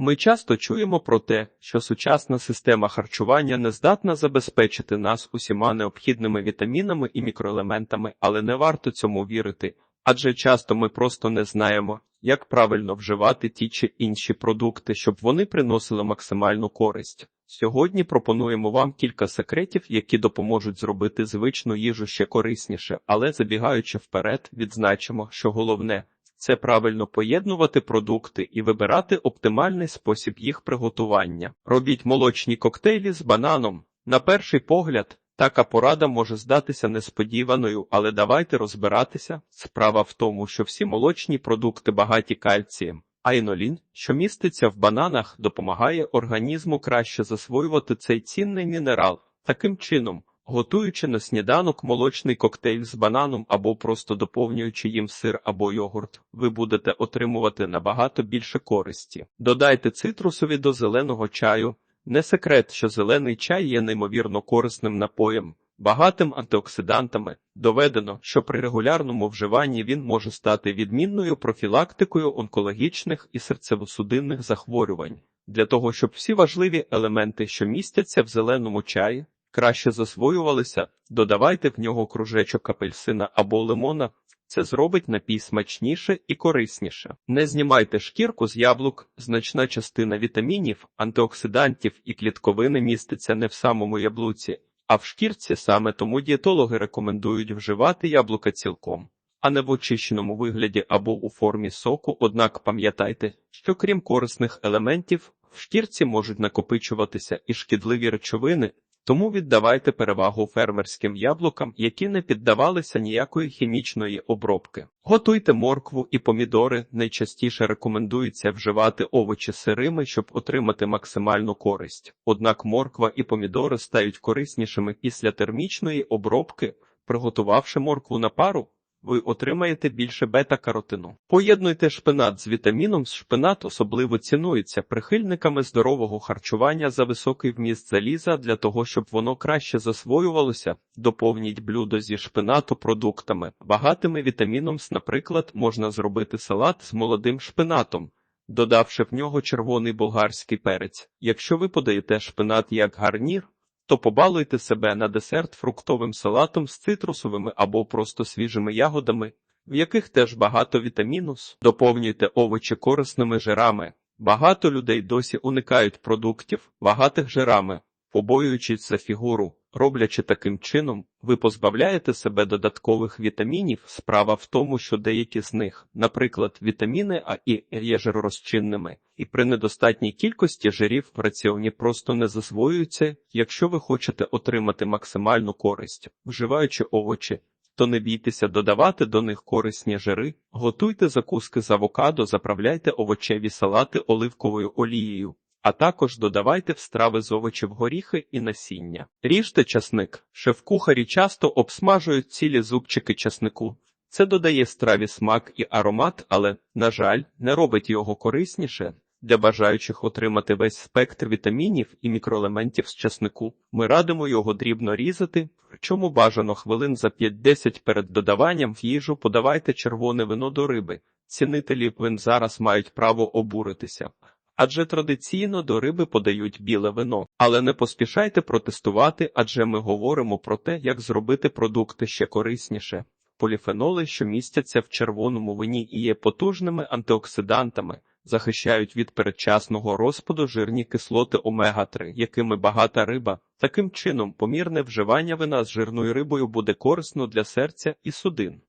Ми часто чуємо про те, що сучасна система харчування не здатна забезпечити нас усіма необхідними вітамінами і мікроелементами, але не варто цьому вірити, адже часто ми просто не знаємо, як правильно вживати ті чи інші продукти, щоб вони приносили максимальну користь. Сьогодні пропонуємо вам кілька секретів, які допоможуть зробити звичну їжу ще корисніше, але забігаючи вперед, відзначимо, що головне це правильно поєднувати продукти і вибирати оптимальний спосіб їх приготування. Робіть молочні коктейлі з бананом. На перший погляд, така порада може здатися несподіваною, але давайте розбиратися. Справа в тому, що всі молочні продукти багаті кальцієм. А інолін, що міститься в бананах, допомагає організму краще засвоювати цей цінний мінерал. Таким чином, готуючи на сніданок молочний коктейль з бананом або просто доповнюючи їм сир або йогурт, ви будете отримувати набагато більше користі. Додайте цитрусові до зеленого чаю. Не секрет, що зелений чай є неймовірно корисним напоєм. Багатим антиоксидантами доведено, що при регулярному вживанні він може стати відмінною профілактикою онкологічних і серцево-судинних захворювань. Для того, щоб всі важливі елементи, що містяться в зеленому чаї, краще засвоювалися, додавайте в нього кружечок апельсина або лимона. Це зробить напій смачніше і корисніше. Не знімайте шкірку з яблук, значна частина вітамінів, антиоксидантів і клітковини міститься не в самому яблуці, а в шкірці саме тому дієтологи рекомендують вживати яблука цілком, а не в очищеному вигляді або у формі соку. Однак пам'ятайте, що крім корисних елементів, в шкірці можуть накопичуватися і шкідливі речовини, тому віддавайте перевагу фермерським яблукам, які не піддавалися ніякої хімічної обробки. Готуйте моркву і помідори. Найчастіше рекомендується вживати овочі сирими, щоб отримати максимальну користь. Однак морква і помідори стають кориснішими після термічної обробки, приготувавши моркву на пару. Ви отримаєте більше бета-каротину. Поєднуйте шпинат з вітаміном. Шпинат особливо цінується прихильниками здорового харчування за високий вміст заліза для того, щоб воно краще засвоювалося. Доповніть блюдо зі шпинату продуктами. Багатими вітаміном, наприклад, можна зробити салат з молодим шпинатом. Додавши в нього червоний болгарський перець. Якщо ви подаєте шпинат як гарнір, то побалуйте себе на десерт фруктовим салатом з цитрусовими або просто свіжими ягодами, в яких теж багато вітаміну Доповнюйте овочі корисними жирами. Багато людей досі уникають продуктів, багатих жирами, побоюючись за фігуру. Роблячи таким чином, ви позбавляєте себе додаткових вітамінів. Справа в тому, що деякі з них, наприклад, вітаміни А і є жиророзчинними, і при недостатній кількості жирів в раціоні просто не засвоюються. Якщо ви хочете отримати максимальну користь, вживаючи овочі, то не бійтеся додавати до них корисні жири, готуйте закуски з авокадо, заправляйте овочеві салати оливковою олією. А також додавайте в страви з овочів горіхи і насіння. Ріжте часник. Шеф-кухарі часто обсмажують цілі зубчики часнику. Це додає страві смак і аромат, але, на жаль, не робить його корисніше. Для бажаючих отримати весь спектр вітамінів і мікроелементів з часнику, ми радимо його дрібно різати, причому бажано хвилин за 5-10 перед додаванням в їжу подавайте червоне вино до риби. Цінителі вин зараз мають право обуритися. Адже традиційно до риби подають біле вино, але не поспішайте протестувати, адже ми говоримо про те, як зробити продукти ще корисніше. Поліфеноли, що містяться в червоному вині і є потужними антиоксидантами, захищають від передчасного розпаду жирні кислоти омега-3, якими багата риба. Таким чином, помірне вживання вина з жирною рибою буде корисно для серця і судин.